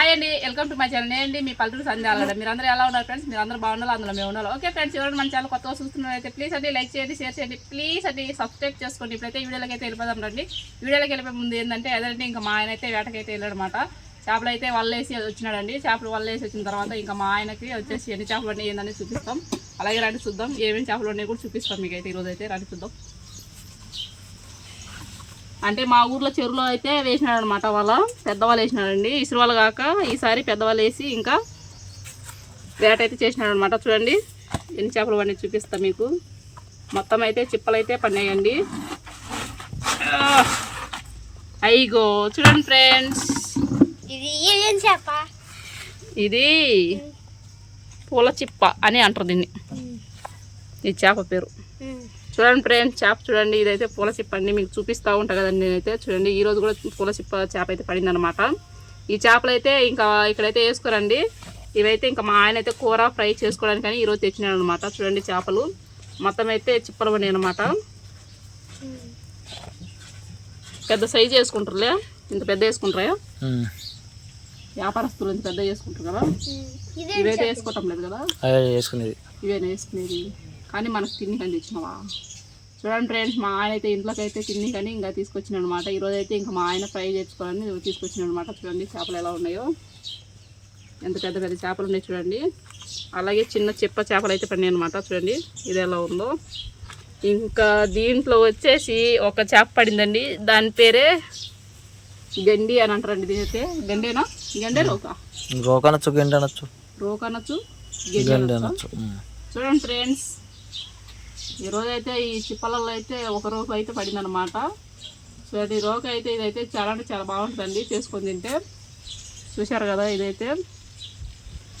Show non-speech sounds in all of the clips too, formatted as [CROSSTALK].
Hi అండి welcome to my channel నేను అండి మీ పల్లెటూరు సంధ్యాలు మీరందరూ మీరు ఎలా ఉన్నారు ఫ్రెండ్స్ మీరు అందరూ బాగున్నారు? అందులో మేము ఉన్నారు ఓకే ఫ్రెండ్స్ ఎవరైనా మన ఛానల్ కొత్తగా చూస్తున్నారైతే ప్లీజ్ అండి లైక్ చేయండి షేర్ చేయండి ప్లీజ్ అండి సబ్స్క్రైబ్ చేసుకోండి. ఇప్పుడైతే వీడియోలోకి అయితే వెళ్ళిపోదాం రండి. వీడియోలోకి వెళ్ళిపోయే ముందు ఏంటంటే అదంటే ఇంకా మా ఆయన అయితే వేటకైతే వెళ్ళాడనమాట చేపలు అయితే వల్లేసి వచ్చినాడండి. చేపలు వల్లేసి వచ్చిన తర్వాత ఇంకా మా ఆయనకి వచ్చేసి ఎన్ని చేపలు ఉన్నాయి ఏందని చూపిస్తాం. అలాగే రండి చూద్దాం. ఏమేమి చేపలు ఉన్నాయి కూడా చూపిస్తాం మీకు అయితే ఈరోజు అయితే రండి చూద్దాం. అంటే మా ఊర్లో చెరువులో అయితే వేసినాడు అనమాట వాళ్ళ పెద్దవాళ్ళు వేసినాడండి. ఇసురు కాక ఈసారి పెద్దవాళ్ళు వేసి ఇంకా వేట అయితే చేసినాడు అనమాట చూడండి ఎన్ని చేపలు పడి చూపిస్తా మీకు. మొత్తం అయితే చిప్పలు అయితే పడినాయండి ఆ, అయ్యిగో చూడండి ఫ్రెండ్స్. ఇది ఏం చేప? ఇది పూల చిప్ప అని అంటారు దీన్ని. ఈ చేప పేరు. చూడండి ఫ్రెండ్స్ చేప చూడండి ఇదైతే పూల చిప్ప అండి. మీకు చూపిస్తూ ఉంటా కదండి నేనైతే. చూడండి ఈ రోజు కూడా పూల చిప్ప చేప అయితే పడింది అనమాట ఈ చేపలు అయితే ఇంకా ఇక్కడైతే వేసుకోరండి. ఇవైతే ఇంకా మా ఆయన అయితే కూర ఫ్రై చేసుకోవడానికి కానీ ఈరోజు తెచ్చినాడు అనమాట చూడండి చేపలు. మొత్తం అయితే చిప్పలు పడినాయి అనమాట పెద్ద సైజు వేసుకుంటారులే. ఇంత పెద్ద వేసుకుంటారా? వ్యాపారస్తులు ఇంత పెద్ద చేసుకుంటారు కదా. ఇది ఇవైతే వేసుకోవటం లేదు కదా. అదే చేసుకునేది ఇవేనా వేసుకునేది. కానీ మనకు తిండి కానీ తెచ్చినావా? చూడండి ఫ్రెండ్స్ మా ఆయన అయితే ఇంట్లోకి అయితే తిండి కానీ ఇంకా తీసుకొచ్చిన అనమాట ఈరోజు అయితే ఇంకా మా ఆయన ఫ్రై చేసుకోవాలని తీసుకొచ్చిన అనమాట చూడండి చేపలు ఎలా ఉన్నాయో. ఎంత పెద్ద పెద్ద చేపలు ఉన్నాయి చూడండి. అలాగే చిన్న చెప్ప చేపలు అయితే పడినాయి అనమాట చూడండి ఇది ఎలా ఉందో. ఇంకా దీంట్లో వచ్చేసి ఒక చేప పడిందండి. దాని పేరే గండి అని అంటారండి దీని అయితే గండేనా గండే రోకా రోక అనొచ్చు గంట అనొచ్చు రోక్ అనొచ్చు గండి అనొచ్చా? ఉమ్. చూడండి ఫ్రెండ్స్ ఈరోజు అయితే ఈ చిప్పలలో అయితే ఒక రోజు అయితే పడిందనమాట సో ఈ రోజు అయితే ఇదైతే చాలా అంటే చాలా బాగుంటుందండి చేసుకొని తింటే. చూశారు కదా ఇదైతే.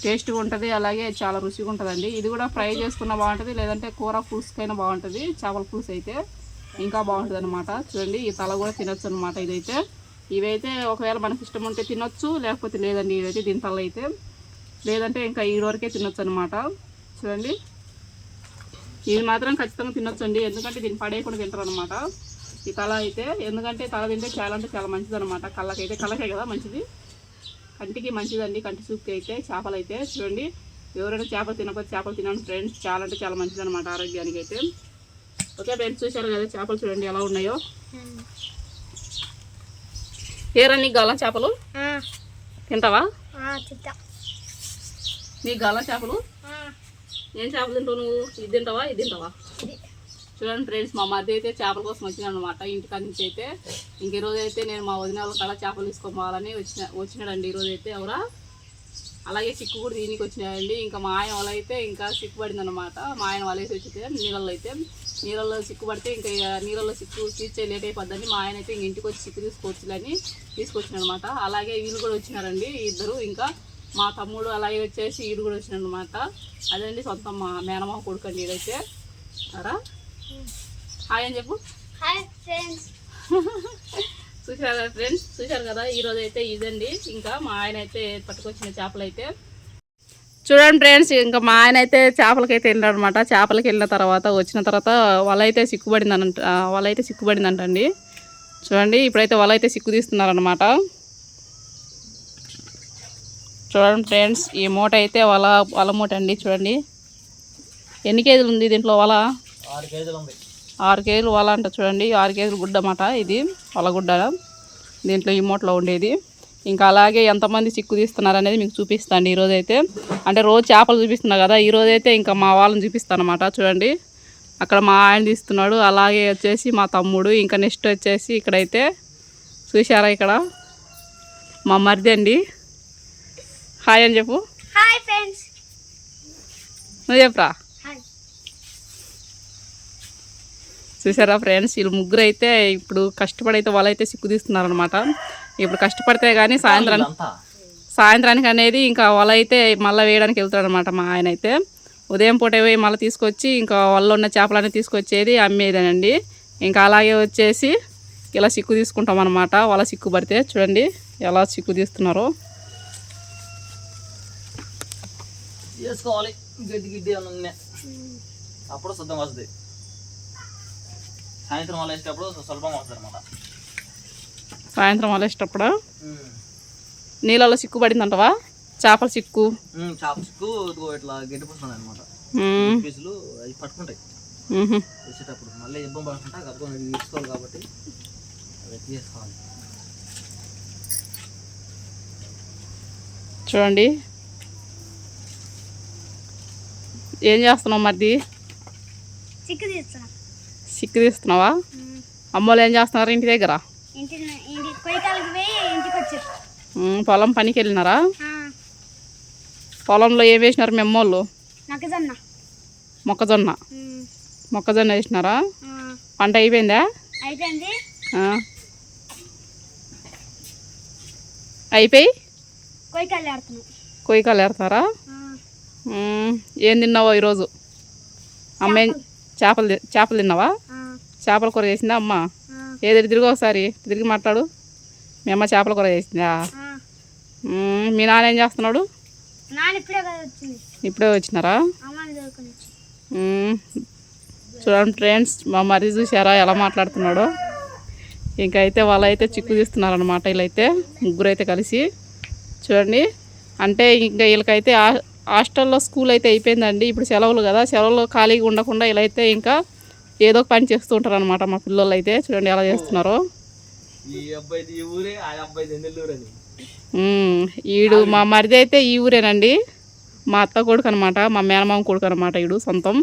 టేస్ట్గా ఉంటుంది అలాగే చాలా రుచిగా ఉంటుందండి. ఇది కూడా ఫ్రై చేసుకున్న బాగుంటుంది లేదంటే కూర పులుసుకైనా బాగుంటుంది చేపల పులుసు అయితే ఇంకా బాగుంటుంది అనమాట చూడండి ఈ తల కూడా తినొచ్చు అనమాట ఇదైతే. ఇవైతే ఒకవేళ మనకి ఇష్టం ఉంటే తినొచ్చు లేకపోతే లేదండి ఇదైతే దీని తల అయితే లేదంటే ఇంకా ఈ వరకే తినొచ్చు అనమాట చూడండి. ఇది మాత్రం ఖచ్చితంగా తినొచ్చు అండి ఎందుకంటే దీన్ని పడేయకుండా తింటారు అనమాట ఈ తల అయితే ఎందుకంటే తల తింటే చాలా అంటే చాలా మంచిది అనమాట కళ్ళకైతే కళ్ళకే కదా మంచిది. కంటికి మంచిదండి కంటి చూపుకి అయితే చేపలు అయితే. చూడండి ఎవరైనా చేపలు తినకపోతే చేపలు తినండి ఫ్రెండ్స్. చాలా అంటే చాలా మంచిది అనమాట ఆరోగ్యానికి అయితే ఓకే ఫ్రెండ్స్ చూశారు కదా చేపలు చూడండి ఎలా ఉన్నాయో. ఏరా నీకు గల చేపలు? తింటావా? తింటా. నీకు గల చేపలు? నేను చేపలు తింటావు నువ్వు? ఇది తింటావా? ఇది తింటావా? చూడండి ఫ్రెండ్స్ మా మధ్య అయితే చేపల కోసం వచ్చినాను అనమాట ఇంటికాడ నుంచి అయితే ఇంక ఈరోజు అయితే నేను మా వదిన వాళ్ళ కాడ చేపలు తీసుకోవాలని వచ్చిన వచ్చినాడండి ఈరోజు అయితే ఎవరా? అలాగే సిక్కు కూడా దీనికి వచ్చినాయండి ఇంకా మా ఆయన వాళ్ళైతే అయితే ఇంకా సిక్కు అనమాట మా ఆయన వాళ్ళు వేసి వచ్చితే నీళ్ళల్లో అయితే నీళ్ళల్లో సిక్కు పడితే ఇంకా నీళ్ళల్లో సిక్కు తీర్చే లేట్ అయిపోద్దని మా ఆయన అయితే ఇంక ఇంటికి వచ్చి సిక్కు తీసుకొచ్చులని తీసుకొచ్చిన అనమాట అలాగే వీళ్ళు కూడా వచ్చినారండి ఇద్దరు. ఇంకా మా తమ్ముడు అలాగే వచ్చేసి ఈడు కూడా వచ్చినాడు అనమాట అదండి సొంత మా మేనమామ కొడుకు అండి ఇదైతే అరా హాయ్ అని చెప్పు. హాయ్ ఫ్రెండ్స్ చూసారు కదా ఫ్రెండ్స్ చూసారు కదా ఈరోజు అయితే ఇదండి. ఇంకా మా ఆయన అయితే పట్టుకొచ్చిన చేపలు అయితే. చూడండి ఫ్రెండ్స్ ఇంకా మా ఆయన అయితే చేపలకి అయితే వెళ్ళాడు అనమాట చేపలకి వెళ్ళిన తర్వాత వచ్చిన తర్వాత వల అయితే సిక్కుబడింది అనంట వల అయితే సిక్కుబడిందంటండి. చూడండి ఇప్పుడైతే వల అయితే సిక్కు తీస్తున్నారనమాట చూడండి ఫ్రెండ్స్ ఈ మూట అయితే వల వల మూట అండి చూడండి. ఎన్ని కేజీలు ఉంది దీంట్లో వల? ఆరు కేజీలు ఉంది. ఆరు కేజీలు వల అంట చూడండి ఆరు కేజీలు గుడ్డ అన్నమాట ఇది వలగుడ్డ దీంట్లో ఈ మూటలో ఉండేది. ఇంకా అలాగే ఎంతమంది చిక్కు తీస్తున్నారు అనేది మీకు చూపిస్తాను ఈరోజు అయితే. అంటే రోజు చేపలు చూపిస్తున్నా కదా ఈ రోజు అయితే ఇంకా మా వాళ్ళని చూపిస్తాను అనమాట చూడండి. అక్కడ మా ఆయన తీస్తున్నాడు అలాగే వచ్చేసి మా తమ్ముడు ఇంకా నెక్స్ట్ వచ్చేసి ఇక్కడైతే చూసారా ఇక్కడ? మా మరిది అండి. హాయ్ అని చెప్పు. Hi friends. నువ్వు చెప్పరా? హాయ్. చూసారా ఫ్రెండ్స్ వీళ్ళు ముగ్గురు అయితే ఇప్పుడు కష్టపడి అయితే వాళ్ళు అయితే సిక్కు తీస్తున్నారనమాట ఇప్పుడు కష్టపడితే కానీ సాయంత్రానికి సాయంత్రానికి అనేది ఇంకా అయితే మళ్ళీ వేయడానికి వెళ్తాడు అనమాట మా ఆయన అయితే ఉదయం పూట పోయి మళ్ళీ తీసుకొచ్చి ఇంకా వల్ల ఉన్న చేపలన్నీ తీసుకొచ్చేది అమ్మేదేనండి. ఇంకా అలాగే వచ్చేసి ఇలా సిక్కు తీసుకుంటాం అనమాట వాళ్ళ సిక్కు పడితే చూడండి ఎలా సిక్కు తీస్తున్నారో. చేసుకోవాలి. గడ్డి గిడ్డి అని ఉన్నాయి అప్పుడు శుద్ధం వస్తుంది. సాయంత్రం వాళ్ళు వేసేటప్పుడు సులభం వస్తుంది అనమాట సాయంత్రం వల ఇష్టప్పుడు నీళ్ళలో సిక్కు పడిందంటవా? చేపల సిక్కు? చాప్స్కు ఇదిగో ఇట్లా గడ్డి పుస్తున్నాయి అనమాట. పీసులు అవి పట్టుకుంటాయి. వేసేటప్పుడు మళ్ళీ ఇబ్బంది పడుతుంటా ఇవి తీసుకోవాలి కాబట్టి అవి తీసుకోవాలి. చూడండి. ఏం చేస్తున్నావు మరిది? సిక్కు తీస్తున్నావా అమ్మోళ్ళు ఏం చేస్తున్నారు ఇంటి దగ్గర? పొలం పనికి వెళ్ళినారా? పొలంలో ఏం వేసినారు మీ అమ్మోళ్ళు? మొక్కజొన్న. మొక్కజొన్న. వేసినారా? పంట అయిపోయిందా. అయిపోయి? కొయ్యకాలు ఏడతారా. ఏం తిన్నావో ఈరోజు? అమ్మ చేపలు చేపలు తిన్నావా? చేపల కూర చేసిందా అమ్మ? ఏది తిరిగి ఒకసారి తిరిగి మాట్లాడు. మీ అమ్మ చేపల కూర చేసిందా. మీ నాన్న ఏం చేస్తున్నాడు? ఇప్పుడే వచ్చినారా. చూడండి ఫ్రెండ్స్ మా మరిది చూసారా ఎలా మాట్లాడుతున్నాడో. ఇంకైతే వాళ్ళైతే చిక్కు తీస్తున్నారనమాట వీళ్ళైతే ముగ్గురు అయితే కలిసి. చూడండి. అంటే ఇంకా వీళ్ళకైతే హాస్టల్లో స్కూల్ అయితే అయిపోయిందండి. ఇప్పుడు సెలవులు కదా సెలవులు ఖాళీగా ఉండకుండా ఇలా అయితే ఇంకా ఏదో ఒక పని చేస్తూ ఉంటారు అనమాట మా పిల్లలు అయితే. చూడండి ఎలా చేస్తున్నారో. ఈడు మా మరిది అయితే ఈ ఊరేనండి. మా అత్త కొడుకు అనమాట మా మేనమామ కొడుకు అనమాట ఈడు సొంతం.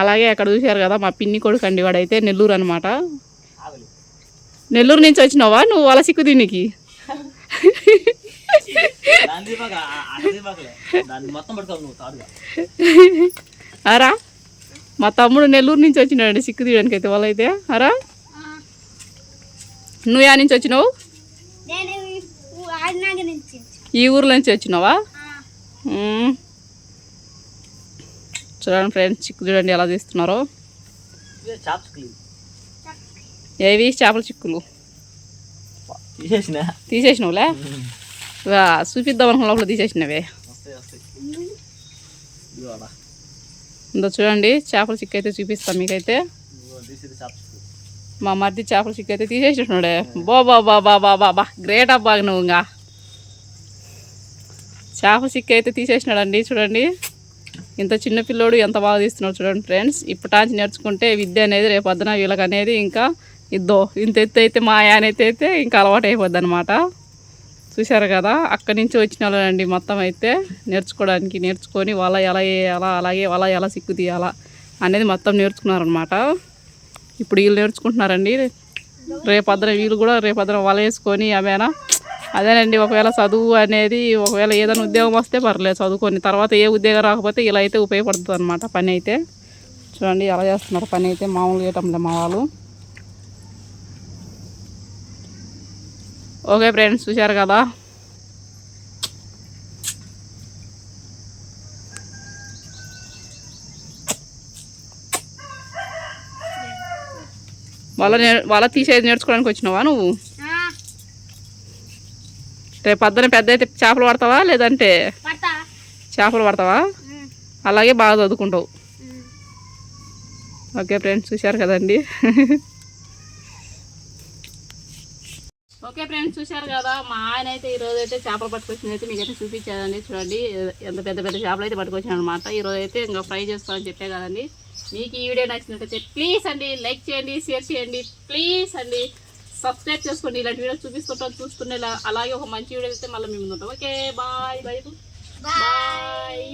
అలాగే అక్కడ చూశారు కదా మా పిన్ని కొడుకు అండి వాడైతే నెల్లూరు అనమాట నెల్లూరు నుంచి వచ్చినావా నువ్వు? వాళ్ళ సిక్కు దీనికి దాని దీపాక అక్కడ దీపాకలే దాన్ని మొత్తం పట్టుకోవాలి నువ్వు తాడుగా అరా? మా తమ్ముడు నెల్లూరు నుంచి వచ్చినాడు సిక్కు తీయడానికి అయితే వాళ్ళైతే. అరా? నువ్వు యా నుంచి వచ్చినావు? నేను ఆడినాక నుంచి. ఈ ఊర్లో నుంచి వచ్చినావా. చూడండి ఫ్రెండ్స్ చిక్కు చూడండి ఎలా తీస్తున్నారో. చాప్స్ క్లీన్ ఏవి? చేపల చిక్కులు. తీసేసిన? తీసేసినావులే? వా, చూపిద్దాం అనుకున్న లోపల తీసేసినవే. ఇందో చూడండి చేపల చిక్కు అయితే చూపిస్తాం మీకైతే. మా మరిది చేపల చిక్కు అయితే తీసేసినాడే. బా బా బా బా బా బా బా. గ్రేట్ అబ్బా నువ్వు ఇంకా. చేపల చిక్కు అయితే తీసేసినాడండి చూడండి. ఇంత చిన్న పిల్లోడు ఎంత బాగా తీస్తున్నాడు చూడండి ఫ్రెండ్స్. ఇప్పటాంచి నేర్చుకుంటే విద్య అనేది రేపు పొద్దున వీళ్ళకి అనేది ఇంకా ఇద్దో. ఇంత ఎత్తు అయితే మా ఆయనైతే అయితే ఇంకా అలవాటు అయిపోద్ది అనమాట చూశారు కదా? అక్కడి నుంచి వచ్చిన వాళ్ళండి మొత్తం అయితే నేర్చుకోవడానికి నేర్చుకొని వాళ్ళ ఎలా వేయాలా అలాగే వాళ్ళ ఎలా సిక్కు తీయాలా అనేది మొత్తం నేర్చుకున్నారనమాట ఇప్పుడు వీళ్ళు నేర్చుకుంటున్నారండి. రేపొద్దున వీళ్ళు కూడా రేపొద్దున వల వేసుకొని ఆమెనా అదేనండి. ఒకవేళ చదువు అనేది ఒకవేళ ఏదైనా ఉద్యోగం వస్తే పర్లేదు. చదువుకొని తర్వాత ఏ ఉద్యోగం రాకపోతే ఇలా అయితే ఉపయోగపడుతుంది అనమాట పని అయితే. చూడండి ఎలా చేస్తున్నారు పని అయితే మామూలు చేయటంలే మా వాళ్ళు. ఓకే ఫ్రెండ్స్ చూశారు కదా? వాళ్ళ నే వాళ్ళ తీసేది నేర్చుకోవడానికి వచ్చినావా నువ్వు? రేపు పొద్దున పెద్ద అయితే చేపలు పడతావా లేదంటే చేపలు పడతావా? అలాగే బాగా చదువుకుంటావు. ఓకే ఫ్రెండ్స్ చూశారు కదండి. [LAUGHS] ఓకే ఫ్రెండ్స్ చూశారు కదా మా ఆయన అయితే ఈ రోజు అయితే చేపలు పట్టుకొచ్చింది అయితే మీకు అయితే చూపించాదండి చూడండి ఎంత పెద్ద పెద్ద చేపలు అయితే పట్టుకొచ్చాను అనమాట ఈ రోజు అయితే ఇంకా ఫ్రై చేసుకోవాలని చెప్పే కదండి. మీకు ఈ వీడియో నచ్చినట్టయితే ప్లీజ్ అండి లైక్ చేయండి షేర్ చేయండి ప్లీజ్ అండి సబ్స్క్రైబ్ చేసుకోండి. ఇలాంటి వీడియో చూపిస్తుంటాం చూసుకునే అలాగే ఒక మంచి వీడియో అయితే మళ్ళీ మేము ఉంటాం. Okay bye bye. బాయ్.